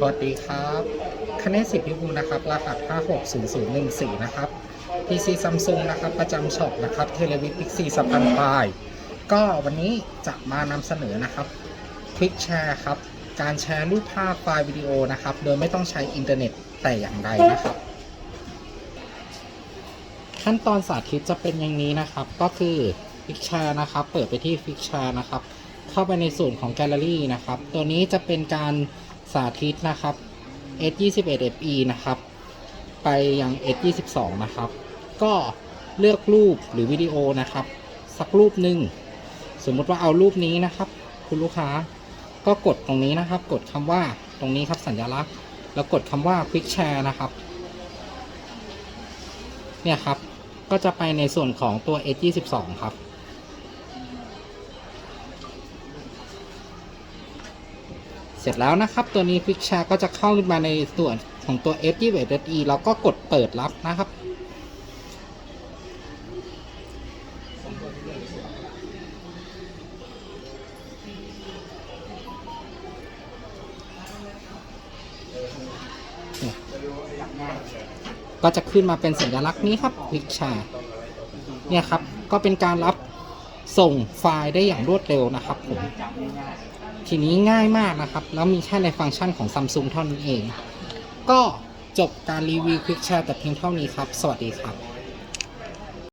สวัสดีครับคเนศสิทธิพิบูนะครับ รหัส 560014 นะครับ PC Samsung นะครับ ประจำช็อปนะครับเทเลวิ Pixi สปันปลาย ก็วันนี้จะมานำเสนอนะครับ Quick Share ครับ การแชร์รูปภาพไฟล์วิดีโอนะครับ โดยไม่ต้องใช้อินเทอร์เน็ตแต่อย่างใดนะครับ ขั้นตอนสาธิตจะเป็นอย่างนี้นะครับ ก็คือ Quick Share นะครับ เปิดไปที่ Quick Share นะครับ เข้าไปในส่วนของแกลเลอรี่นะครับ ตัวนี้จะเป็นการ สาธิตนะครับ S21FE นะครับ ไปยัง S22 นะครับ ก็เลือกรูปหรือวิดีโอนะครับ สักรูปหนึ่งสมมุติว่าเอารูปนี้นะครับ คุณลูกค้าก็กดตรงนี้นะครับ กดคำว่าตรงนี้ครับสัญลักษณ์ แล้วกดคำว่า Quick Share นะครับเนี่ยครับ ก็จะไปในส่วนของตัว S22 ครับ เสร็จแล้วนะครับ ตัวนี้ Quick Share ก็จะเข้ามาในส่วนของตัว f 2 1 e แล้วก็กดเปิดรับนะครับ ก็จะขึ้นมาเป็นสัญลักษณ์นี้ครับ Quick Share เนี่ยครับ ก็เป็นการรับส่งไฟล์ได้อย่างรวดเร็วนะครับผม ทีนี้ง่ายมากนะครับ แล้วมีแค่ในฟังก์ชันของ Samsung เท่านั้นเอง ก็จบการรีวิวคลิกแชร์แต่เพียงเท่านี้ครับ สวัสดีครับ